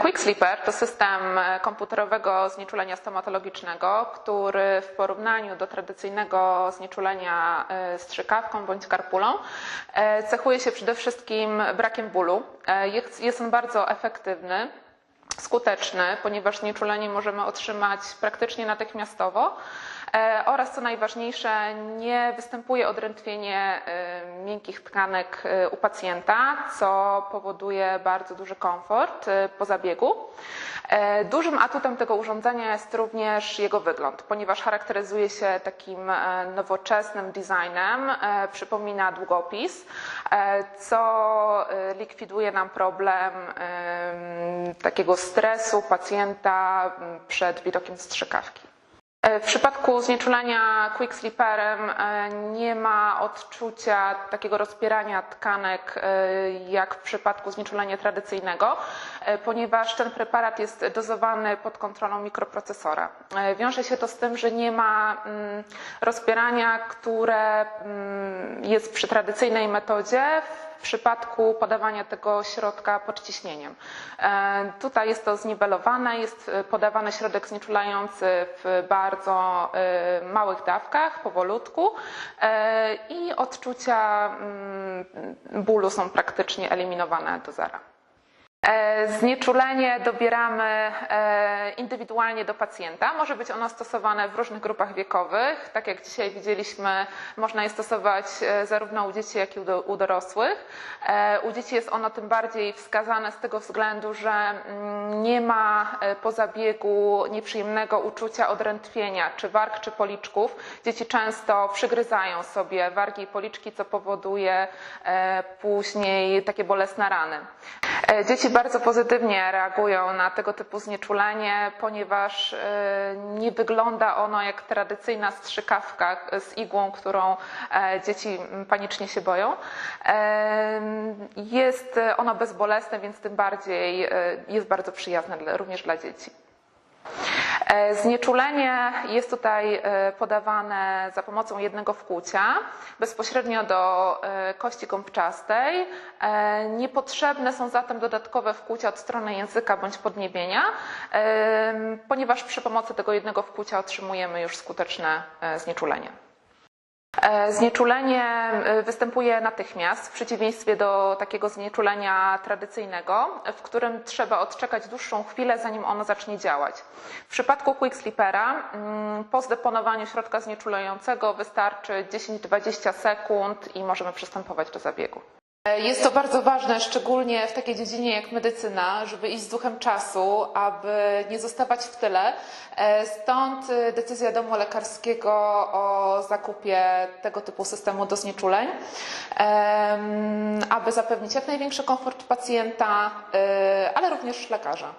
Quick Sleeper to system komputerowego znieczulenia stomatologicznego, który w porównaniu do tradycyjnego znieczulenia e, strzykawką bądź karpulą e, cechuje się przede wszystkim brakiem bólu. E, jest on bardzo efektywny skuteczny, ponieważ znieczulenie możemy otrzymać praktycznie natychmiastowo e, oraz co najważniejsze, nie występuje odrętwienie e, miękkich tkanek e, u pacjenta, co powoduje bardzo duży komfort po zabiegu. Dużym atutem tego urządzenia jest również jego wygląd, ponieważ charakteryzuje się takim nowoczesnym designem, przypomina długopis, co likwiduje nam problem takiego stresu pacjenta przed widokiem strzykawki. W przypadku znieczulenia quick sleeperem e, nie ma odczucia takiego rozpierania tkanek e, jak w przypadku znieczulenia tradycyjnego, e, ponieważ ten preparat jest dozowany pod kontrolą mikroprocesora. Wiąże się to z tym, że nie ma mm, rozpierania, które mm, jest przy tradycyjnej metodzie w przypadku podawania tego środka pod ciśnieniem. E, tutaj jest to zniwelowane, jest podawany środek znieczulający w bardzo e, małych dawkach, powolutku e, i odczucia mm, bólu są praktycznie eliminowane do zera. E, znieczulenie dobieramy e, indywidualnie do pacjenta. Może być ono stosowane w różnych grupach wiekowych. Tak jak dzisiaj widzieliśmy, można je stosować e, zarówno u dzieci, jak i u dorosłych. U dzieci jest ono tym bardziej wskazane z tego względu, że mm, nie ma po zabiegu nieprzyjemnego uczucia odrętwienia, czy warg, czy policzków. Dzieci często przygryzają sobie wargi i policzki, co powoduje później takie bolesne rany. Dzieci bardzo pozytywnie reagują na tego typu znieczulenie, ponieważ e, nie wygląda ono jak tradycyjna strzykawka z igłą, którą e, dzieci panicznie się boją. E, jest ono bezbolesne, więc tym bardziej jest bardzo przyjazne również dla dzieci. E, znieczulenie jest tutaj e, podawane za pomocą jednego wkłucia, bezpośrednio do e, kości gąbczastej. Niepotrzebne są zatem dodatkowe wkłucia od strony języka bądź podniebienia, ponieważ przy pomocy tego jednego wkłucia otrzymujemy już skuteczne znieczulenie. E, znieczulenie e, występuje natychmiast, w przeciwieństwie do takiego znieczulenia tradycyjnego, w którym trzeba odczekać dłuższą chwilę, zanim ono zacznie działać. W przypadku Quick Sleepera mm, po zdeponowaniu środka znieczulającego wystarczy 10-20 sekund i możemy przystępować do zabiegu. Jest to bardzo ważne, szczególnie w takiej dziedzinie jak medycyna, żeby iść z duchem czasu, aby nie zostawać w tyle. E, stąd decyzja domu lekarskiego o zakupie tego typu systemu do znieczuleń, aby zapewnić jak największy komfort pacjenta, e, ale również lekarza.